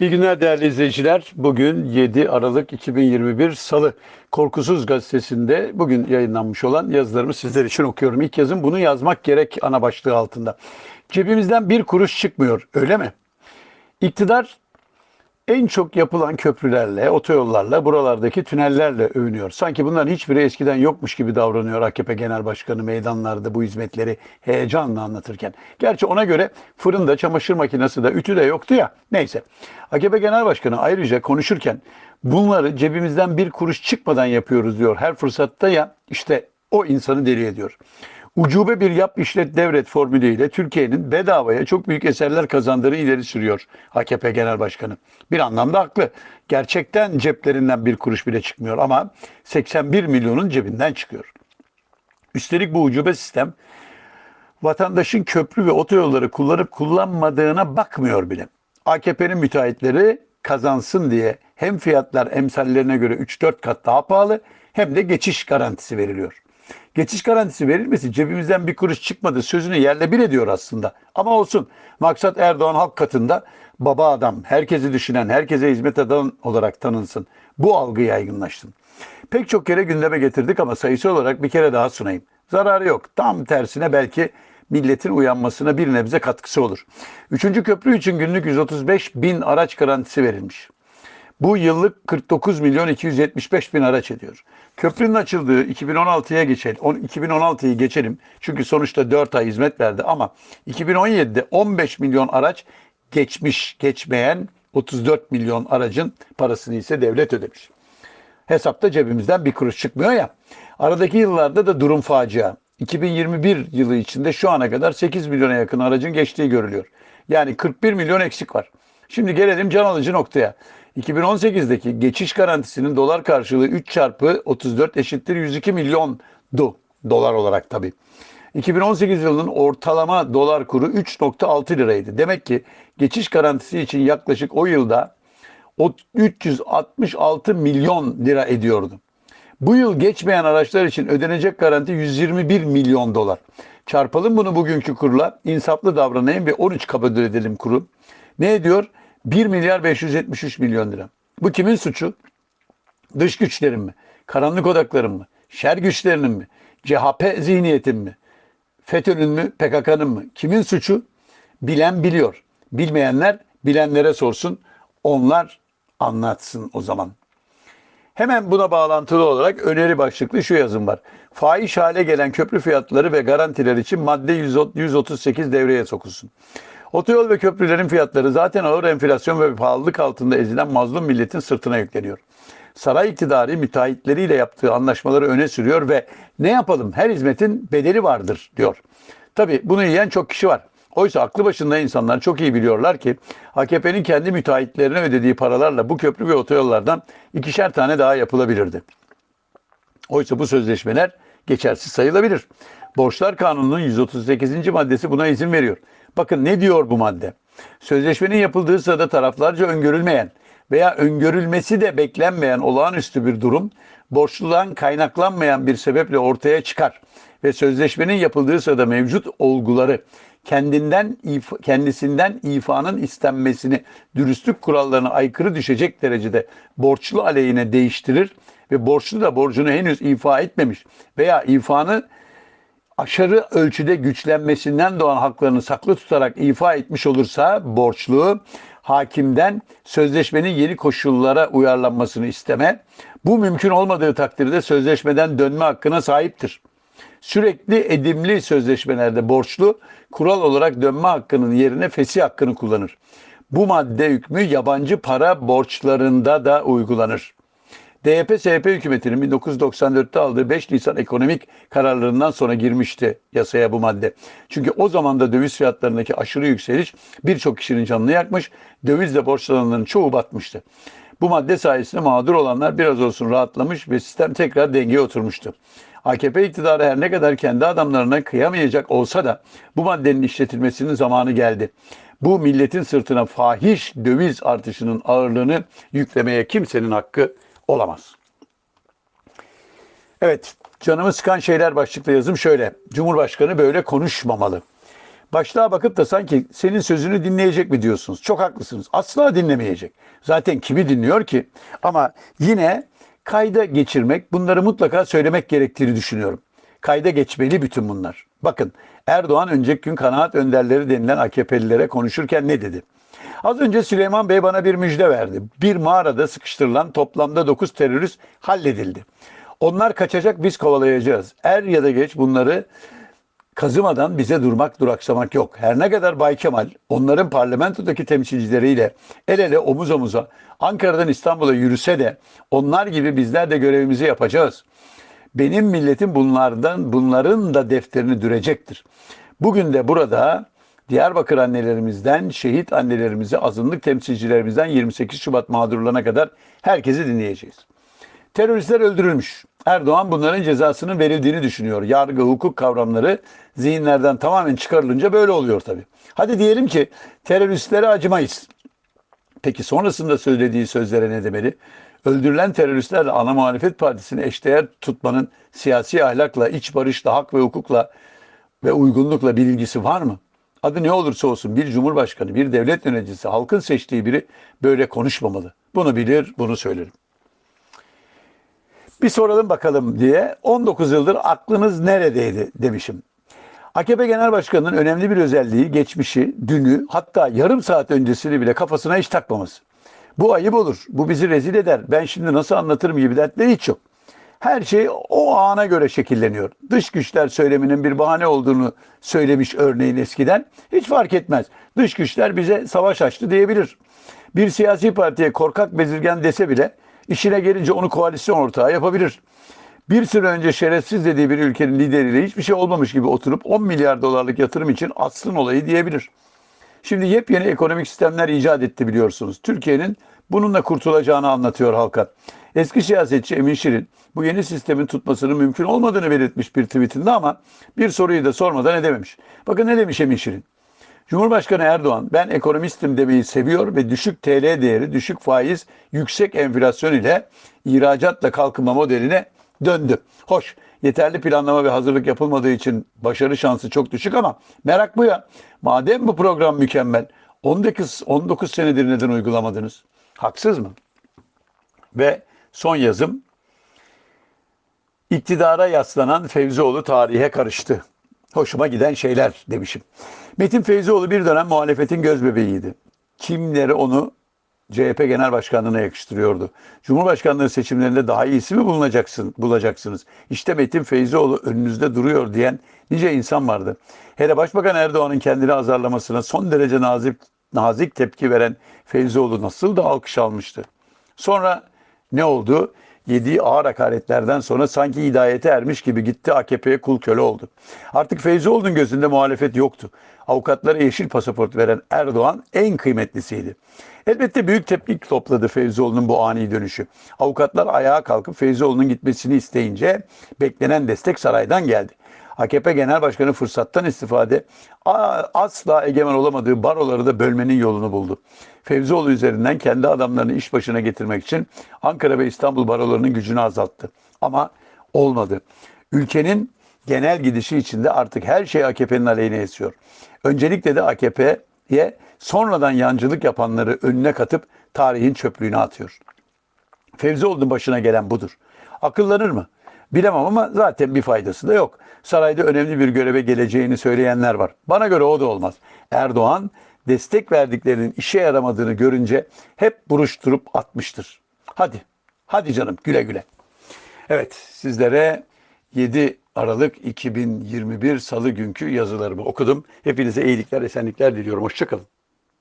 İyi günler değerli izleyiciler. Bugün 7 Aralık 2021 Salı Korkusuz Gazetesi'nde bugün yayınlanmış olan yazılarımı sizler için okuyorum. İlk yazım bunu yazmak gerek ana başlığı altında. Cebimizden bir kuruş çıkmıyor öyle mi? İktidar en çok yapılan köprülerle, otoyollarla, buralardaki tünellerle övünüyor. Sanki bunların hiçbiri eskiden yokmuş gibi davranıyor AKP Genel Başkanı meydanlarda bu hizmetleri heyecanla anlatırken. Gerçi ona göre fırında, çamaşır makinesi de, ütü de yoktu ya. Neyse. AKP Genel Başkanı ayrıca konuşurken bunları cebimizden bir kuruş çıkmadan yapıyoruz diyor. Her fırsatta ya işte o insanı deli ediyor. Ucube bir yap işlet devret formülüyle Türkiye'nin bedavaya çok büyük eserler kazandığını ileri sürüyor AKP Genel Başkanı. Bir anlamda haklı. Gerçekten ceplerinden bir kuruş bile çıkmıyor ama 81 milyonun cebinden çıkıyor. Üstelik bu ucube sistem vatandaşın köprü ve otoyolları kullanıp kullanmadığına bakmıyor bile. AKP'nin müteahhitleri kazansın diye hem fiyatlar emsallerine göre 3-4 kat daha pahalı hem de geçiş garantisi veriliyor. Geçiş garantisi verilmesi cebimizden bir kuruş çıkmadı sözünü yerle bir ediyor aslında. Ama olsun. Maksat Erdoğan halk katında baba adam, herkesi düşünen, herkese hizmet eden olarak tanınsın. Bu algı yaygınlaşsın. Pek çok kere gündeme getirdik ama sayısı olarak bir kere daha sunayım. Zararı yok. Tam tersine belki milletin uyanmasına bir nebze katkısı olur. Üçüncü köprü için günlük 135 bin araç garantisi verilmiş. Bu yıllık 49 milyon 275 bin araç ediyor. Köprünün açıldığı 2016'ya geçelim. 2016'yı geçelim. Çünkü sonuçta 4 ay hizmet verdi ama 2017'de 15 milyon araç geçmiş, geçmeyen 34 milyon aracın parasını ise devlet ödemiş. Hesapta cebimizden bir kuruş çıkmıyor ya. Aradaki yıllarda da durum facia. 2021 yılı içinde şu ana kadar 8 milyona yakın aracın geçtiği görülüyor. Yani 41 milyon eksik var. Şimdi gelelim can alıcı noktaya. 2018'deki geçiş garantisinin dolar karşılığı 3 çarpı 34 eşittir 102 milyondu. Dolar olarak tabii. 2018 yılının ortalama dolar kuru 3.6 liraydı. Demek ki geçiş garantisi için yaklaşık o yılda o 366 milyon lira ediyordu. Bu yıl geçmeyen araçlar için ödenecek garanti 121 milyon dolar. Çarpalım bunu bugünkü kurla, insaflı davranayım ve 13 kabul edelim kuru. Ne ediyor? 1 milyar 573 milyon lira. Bu kimin suçu? Dış güçlerin mi? Karanlık odakların mı? Şer güçlerinin mi? CHP zihniyetin mi? FETÖ'nün mü? PKK'nın mı? Kimin suçu? Bilen biliyor. Bilmeyenler bilenlere sorsun. Onlar anlatsın o zaman. Hemen buna bağlantılı olarak öneri başlıklı şu yazım var. Fahiş hale gelen köprü fiyatları ve garantiler için madde 138 devreye sokulsun. Otoyol ve köprülerin fiyatları zaten ağır enflasyon ve pahalılık altında ezilen mazlum milletin sırtına yükleniyor. Saray iktidarı müteahhitleriyle yaptığı anlaşmaları öne sürüyor ve ne yapalım her hizmetin bedeli vardır diyor. Tabi bunu yiyen çok kişi var. Oysa aklı başında insanlar çok iyi biliyorlar ki AKP'nin kendi müteahhitlerine ödediği paralarla bu köprü ve otoyollardan ikişer tane daha yapılabilirdi. Oysa bu sözleşmeler geçersiz sayılabilir. Borçlar Kanunu'nun 138. maddesi buna izin veriyor. Bakın ne diyor bu madde? Sözleşmenin yapıldığı sırada taraflarca öngörülmeyen veya öngörülmesi de beklenmeyen olağanüstü bir durum borçludan kaynaklanmayan bir sebeple ortaya çıkar ve sözleşmenin yapıldığı sırada mevcut olguları kendinden kendisinden ifanın istenmesini dürüstlük kurallarına aykırı düşecek derecede borçlu aleyhine değiştirir ve borçlu da borcunu henüz ifa etmemiş veya ifanı aşırı ölçüde güçlenmesinden doğan haklarını saklı tutarak ifa etmiş olursa borçlu hakimden sözleşmenin yeni koşullara uyarlanmasını isteme, bu mümkün olmadığı takdirde sözleşmeden dönme hakkına sahiptir. Sürekli edimli sözleşmelerde borçlu kural olarak dönme hakkının yerine fesih hakkını kullanır. Bu madde hükmü yabancı para borçlarında da uygulanır. DYP-SYP hükümetinin 1994'te aldığı 5 Nisan ekonomik kararlarından sonra girmişti yasaya bu madde. Çünkü o zaman da döviz fiyatlarındaki aşırı yükseliş birçok kişinin canını yakmış, dövizle borçlananların çoğu batmıştı. Bu madde sayesinde mağdur olanlar biraz olsun rahatlamış ve sistem tekrar dengeye oturmuştu. AKP iktidarı her ne kadar kendi adamlarına kıyamayacak olsa da bu maddenin işletilmesinin zamanı geldi. Bu milletin sırtına fahiş döviz artışının ağırlığını yüklemeye kimsenin hakkı olamaz. Evet, canımı sıkan şeyler başlıklı yazım şöyle. Cumhurbaşkanı böyle konuşmamalı. Başlığa bakıp da sanki senin sözünü dinleyecek mi diyorsunuz? Çok haklısınız. Asla dinlemeyecek. Zaten kimi dinliyor ki? Ama yine kayda geçirmek, bunları mutlaka söylemek gerektiğini düşünüyorum. Kayda geçmeli bütün bunlar. Bakın Erdoğan önceki gün kanaat önderleri denilen AKP'lilere konuşurken ne dedi? Az önce Süleyman Bey bana bir müjde verdi. Bir mağarada sıkıştırılan toplamda 9 terörist halledildi. Onlar kaçacak biz kovalayacağız. Er ya da geç bunları kazımadan bize durmak duraksamak yok. Her ne kadar Bay Kemal onların parlamentodaki temsilcileriyle el ele omuz omuza Ankara'dan İstanbul'a yürüse de onlar gibi bizler de görevimizi yapacağız. Benim milletim bunlardan bunların da defterini dürecektir. Bugün de burada Diyarbakır annelerimizden şehit annelerimizi azınlık temsilcilerimizden 28 Şubat mağdurlarına kadar herkesi dinleyeceğiz. Teröristler öldürülmüş. Erdoğan bunların cezasının verildiğini düşünüyor. Yargı, hukuk kavramları zihinlerden tamamen çıkarılınca böyle oluyor tabii. Hadi diyelim ki teröristlere acımayız. Peki sonrasında söylediği sözlere ne demeli? Öldürülen teröristlerle ana muhalefet partisini eşdeğer tutmanın siyasi ahlakla, iç barışla, hak ve hukukla ve uygunlukla bir ilgisi var mı? Adı ne olursa olsun bir cumhurbaşkanı, bir devlet yöneticisi, halkın seçtiği biri böyle konuşmamalı. Bunu bilir, bunu söylerim. Bir soralım bakalım diye 19 yıldır aklınız neredeydi demişim. AKP Genel Başkanı'nın önemli bir özelliği geçmişi, dünü hatta yarım saat öncesini bile kafasına hiç takmaması. Bu ayıp olur, bu bizi rezil eder, ben şimdi nasıl anlatırım gibi dertleri hiç yok. Her şey o ana göre şekilleniyor. Dış güçler söyleminin bir bahane olduğunu söylemiş örneğin eskiden. Hiç fark etmez. Dış güçler bize savaş açtı diyebilir. Bir siyasi partiye korkak bezirgen dese bile işine gelince onu koalisyon ortağı yapabilir. Bir süre önce şerefsiz dediği bir ülkenin lideriyle hiçbir şey olmamış gibi oturup 10 milyar dolarlık yatırım için atsın olayı diyebilir. Şimdi yepyeni ekonomik sistemler icat etti biliyorsunuz. Türkiye'nin bununla kurtulacağını anlatıyor halka. Eski siyasetçi Emin Şirin bu yeni sistemin tutmasının mümkün olmadığını belirtmiş bir tweetinde ama bir soruyu da sormadan edememiş. Bakın ne demiş Emin Şirin. Cumhurbaşkanı Erdoğan ben ekonomistim demeyi seviyor ve düşük TL değeri, düşük faiz, yüksek enflasyon ile ihracatla kalkınma modeline döndü. Hoş yeterli planlama ve hazırlık yapılmadığı için başarı şansı çok düşük ama merak bu ya. Madem bu program mükemmel 19, 19 senedir neden uygulamadınız? Haksız mı? Ve son yazım iktidara yaslanan Fevzioğlu tarihe karıştı. Hoşuma giden şeyler demişim. Metin Feyzioğlu bir dönem muhalefetin göz bebeğiydi. Kimleri onu CHP Genel Başkanlığı'na yakıştırıyordu. Cumhurbaşkanlığı seçimlerinde daha iyisi mi bulunacaksın, bulacaksınız? İşte Metin Feyzioğlu önünüzde duruyor diyen nice insan vardı. Hele Başbakan Erdoğan'ın kendini azarlamasına son derece nazik, nazik tepki veren Feyzioğlu nasıl da alkış almıştı. Sonra ne oldu? Yediği ağır hakaretlerden sonra sanki hidayete ermiş gibi gitti AKP'ye kul köle oldu. Artık Feyzioğlu'nun gözünde muhalefet yoktu. Avukatlara yeşil pasaport veren Erdoğan en kıymetlisiydi. Elbette büyük tepki topladı Feyzioğlu'nun bu ani dönüşü. Avukatlar ayağa kalkıp Feyzioğlu'nun gitmesini isteyince beklenen destek saraydan geldi. AKP Genel Başkanı fırsattan istifade asla egemen olamadığı baroları da bölmenin yolunu buldu. Fevzioğlu üzerinden kendi adamlarını iş başına getirmek için Ankara ve İstanbul barolarının gücünü azalttı. Ama olmadı. Ülkenin genel gidişi içinde artık her şey AKP'nin aleyhine esiyor. Öncelikle de AKP'ye sonradan yancılık yapanları önüne katıp tarihin çöplüğüne atıyor. Fevzioğlu'nun başına gelen budur. Akıllanır mı? Bilemem ama zaten bir faydası da yok. Sarayda önemli bir göreve geleceğini söyleyenler var. Bana göre o da olmaz. Erdoğan destek verdiklerinin işe yaramadığını görünce hep buruşturup atmıştır. Hadi, hadi canım güle güle. Evet sizlere 7 Aralık 2021 Salı günkü yazılarımı okudum. Hepinize iyilikler, esenlikler diliyorum. Hoşçakalın.